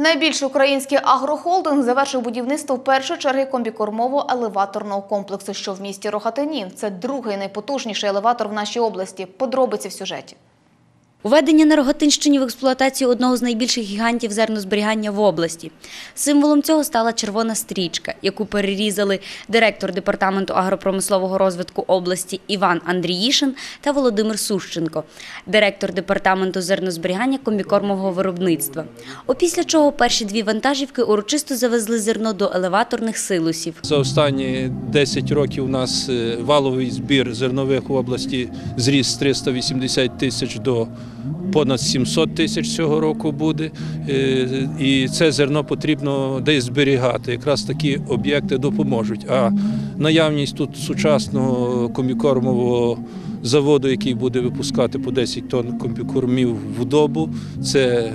Найбільший український агрохолдинг завершив будівництво в першої черги комбікормово-елеваторного комплексу, що в місті Рохатині. Це другий найпотужніший елеватор в нашій області. Подробиці в сюжеті. Введення на Рогатинщині в експлуатацію одного з найбільших гігантів зернозберігання в області. Символом цього стала червона стрічка, яку перерізали директор департаменту агропромислового розвитку області Іван Андріїшин та Володимир Сущенко, директор департаменту зернозберігання комбікормового виробництва. Опісля чого перші дві вантажівки урочисто завезли зерно до елеваторних силосів. За останні 10 років у нас е, валовий збір зернових в області зріс з 380 тисяч до понад 700 тисяч цього року буде. Е, І це зерно потрібно десь зберігати. Якраз такі об'єкти допоможуть. А наявність тут сучасного комікормового заводу, який буде випускати по 10 тонн комбікормів в добу, це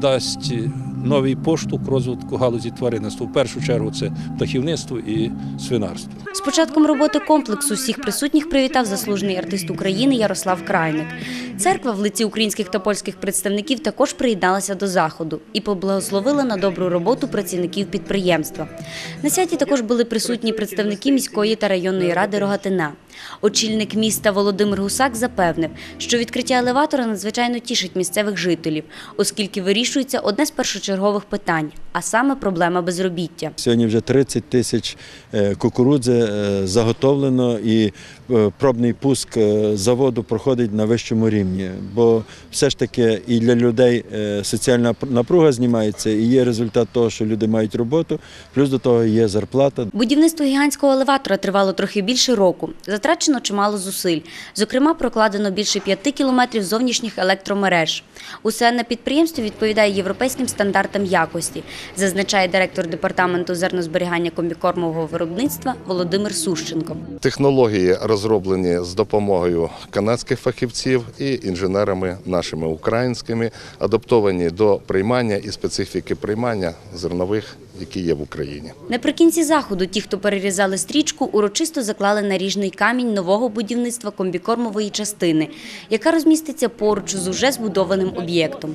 дасть новий поштовх розвитку галузі тваринництва. В першу чергу це птахівництво і свинарство. З початком роботи комплексу всіх присутніх привітав заслужений артист України Ярослав Крайник. Церква в лиці українських та польських представників також приєдналася до заходу і поблагословила на добру роботу працівників підприємства. На святі також були присутні представники міської та районної ради Рогатина. Очільник міста Володимир Гусак запевнив, що відкриття елеватора надзвичайно тішить місцевих жителів, оскільки вирішується одне з першочергових питань, а саме проблема безробіття. Сьогодні вже 30 тисяч е, кукурудзи е, заготовлено і е, пробний пуск заводу проходить на вищому рівні. Бо все ж таки і для людей соціальна напруга знімається, і є результат того, що люди мають роботу, плюс до того є зарплата. Будівництво гігантського елеватора тривало трохи більше року. Затрачено чимало зусиль. Зокрема, прокладено більше п'яти кілометрів зовнішніх електромереж. Усе на підприємстві відповідає європейським стандартам якості, зазначає директор департаменту зернозберігання комбікормового виробництва Володимир Сущенко. Технології розроблені з допомогою канадських фахівців і інженерами нашими українськими, адаптовані до приймання і специфіки приймання зернових, які є в Україні. Наприкінці заходу ті, хто перерізали стрічку, урочисто заклали наріжний камінь нового будівництва комбікормової частини, яка розміститься поруч з уже збудованим об'єктом.